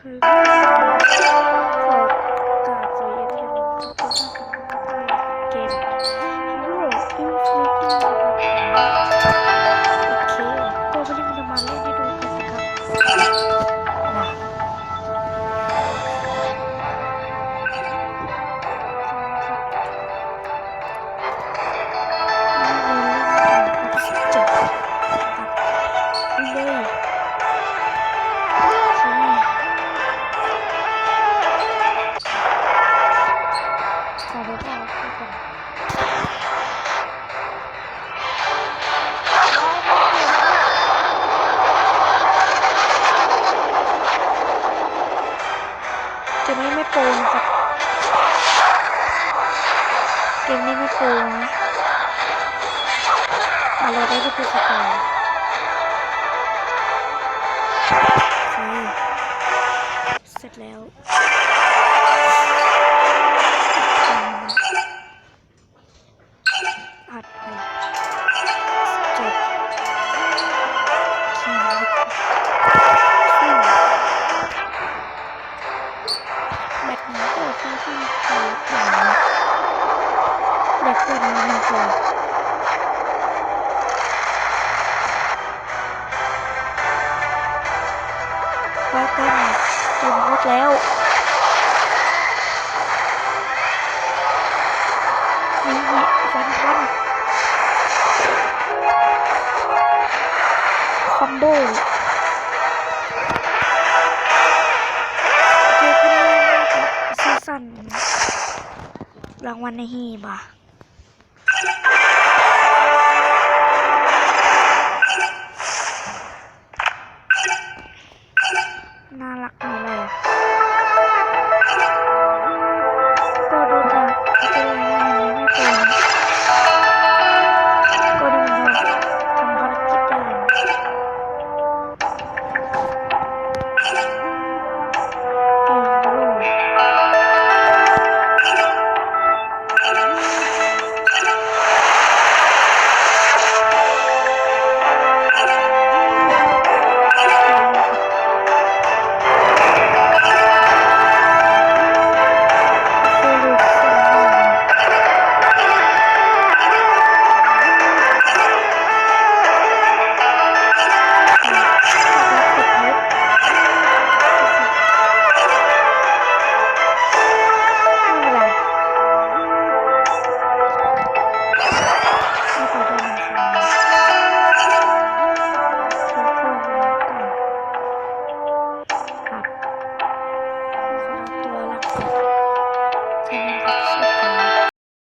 โอเมนี้ไม่โปรนะครับ เกมนี้ไม่โปรนะมาเรได้ที่พิสตาร์โอเสร็จแล้วอัดไปจบคีย์คู่แบ ก็ค่อนข้างเก่าหนาแบตเกินนี้มันตัวว่ากันเต็มหมดแล้วนี่ฟันฟันคอมโบ รางวัลในฮีบ่ะ